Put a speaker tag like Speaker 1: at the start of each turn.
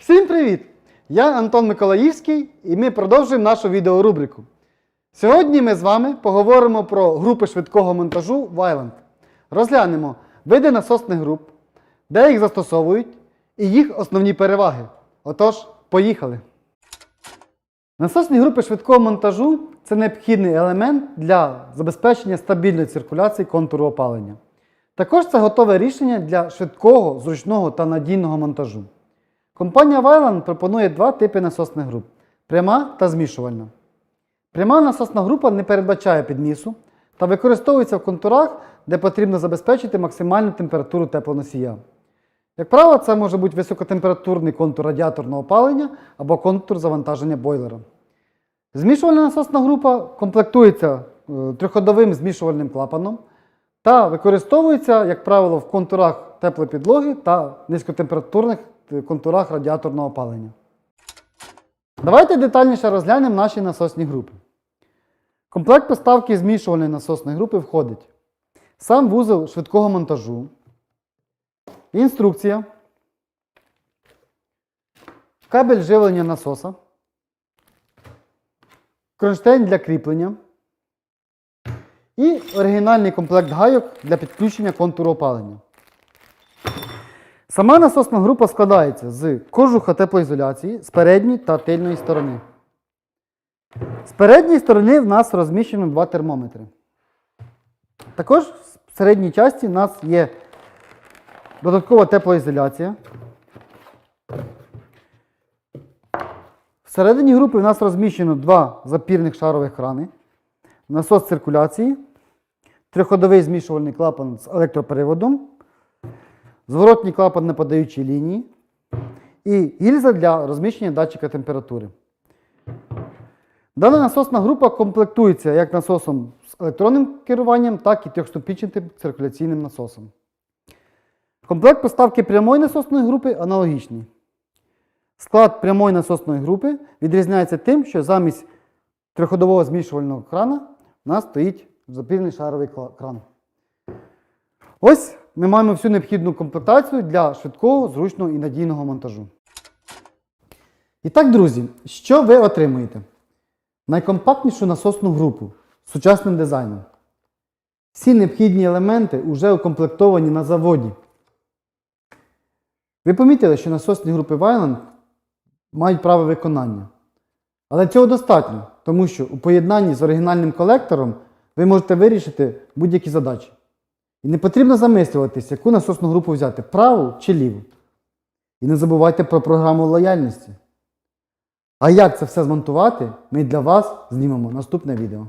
Speaker 1: Всім привіт! Я Антон Миколаївський і ми продовжуємо нашу відеорубрику. Сьогодні ми з вами поговоримо про групи швидкого монтажу Вайланд. Розглянемо види насосних груп, де їх застосовують і їх основні переваги. Отож, поїхали! Насосні групи швидкого монтажу це необхідний елемент для забезпечення стабільної циркуляції контуру опалення. Також це готове рішення для швидкого, зручного та надійного монтажу. Компанія Вайланд пропонує два типи насосних груп пряма та змішувальна. Пряма насосна група не передбачає підмісу та використовується в контурах, де потрібно забезпечити максимальну температуру теплоносія. Як правило, це може бути високотемпературний контур радіаторного опалення або контур завантаження бойлера. Змішувальна насосна група комплектується е, трьохходовим змішувальним клапаном та використовується, як правило, в контурах теплопідлоги та низькотемпературних контурах радіаторного опалення. Давайте детальніше розглянемо наші насосні групи. В комплект поставки змішувальної насосної групи входить сам вузол швидкого монтажу, інструкція, кабель живлення насоса, кронштейн для кріплення і оригінальний комплект гайок для підключення контуру опалення. Сама насосна група складається з кожуха теплоізоляції з передньої та тильної сторони. З передньої сторони в нас розміщено два термометри. Також в середній часті в нас є додаткова теплоізоляція. Всередині групи в нас розміщено два запірних шарових крани, насос циркуляції, триходовий змішувальний клапан з електроприводом, зворотній клапан на подаючій лінії і гільза для розміщення датчика температури. Дана насосна група комплектується як насосом з електронним керуванням, так і трьохступінчатим циркуляційним насосом. Комплект поставки прямої насосної групи аналогічний. Склад прямої насосної групи відрізняється тим, що замість триходового змішувального крана у нас стоїть запірний шаровий кран. Ось ми маємо всю необхідну комплектацію для швидкого, зручного і надійного монтажу. І так, друзі, що ви отримуєте? Найкомпактнішу насосну групу з сучасним дизайном. Всі необхідні елементи вже укомплектовані на заводі. Ви помітили, що насосні групи Вайланд мають право виконання. Але цього достатньо, тому що у поєднанні з оригінальним колектором ви можете вирішити будь-які задачі. І не потрібно замислюватися, яку насосну групу взяти праву чи ліву. І не забувайте про програму лояльності. А як це все змонтувати, ми для вас знімемо наступне відео.